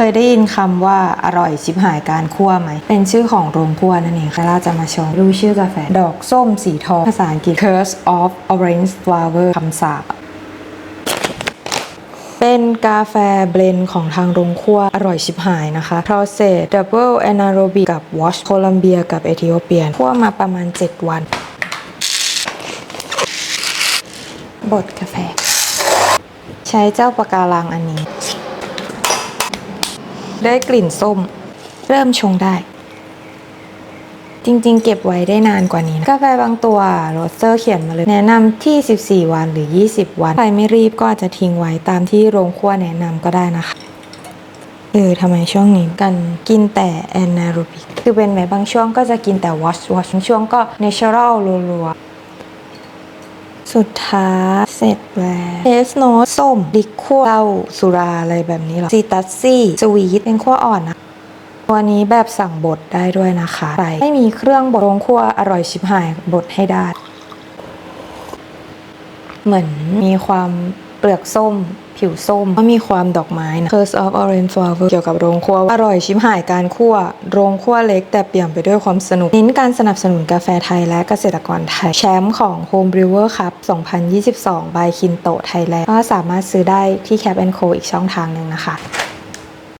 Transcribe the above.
เคยได้ยินคำว่าอร่อยชิบหายการคั่วไหม เป็นชื่อของโรงคั่วนั่นเองค่ะเราจะมาชมรู้ชื่อกาแฟ ดอกส้มสีทอง ภาษาอังกฤษ Curse of Orange Flower คำสาปเป็นกาแฟเบลนด์ของทางโรงคั่วอร่อยชิบหายนะคะ Process Double Anaerobic กับ Wash โคลัมเบียกับเอธิโอเปียคั่วมาประมาณ 7 วัน บดกาแฟ ใช้เจ้าปะการังอันนี้ ได้กลิ่นส้ม เริ่มชงได้ จริงๆ เก็บไว้ได้นานกว่านี้นะกาแฟบางตัวโรสเตอร์เขียนมาเลย แนะนำที่ 14 วันหรือ 20 วัน ใครไม่รีบก็อาจจะทิ้งไว้ตามที่โรงคั่วแนะนำก็ได้นะคะเออทำไมช่วงนี้กันกินแต่แอนาโรบิก คือเป็นไหมบางช่วงก็จะกินแต่วอชวอชบางช่วงก็เนเชอรัลรัวๆ สุดท้ายเสร็จแล้วเทสโนตส้มดิกคั่วเหล้าสุราอะไรแบบนี้หรอซีตัสซี่สวีทเป็นขั้วอ่อนนะตัวนี้แบบสั่งบดได้ด้วยนะคะใส่ไม่มีเครื่องบดโรงคั่วอร่อยชิบหายบดให้ได้ เหมือนมีความ เปลือกส้ม ผิวส้มก็มีความดอกไม้นะ Curse of Orange Flower เกี่ยวกับโรงครัวอร่อยชิมหายการคั่ว โรงคั่วเล็กแต่เปี่ยมไปด้วยความสนุก เน้นการสนับสนุนกาแฟไทยและเกษตรกรไทย แชมป์ของ Home Brewer Cup 2022 by Kinto Thailand ก็สามารถซื้อได้ที่ Cap Co อีกช่องทางหนึ่งนะคะ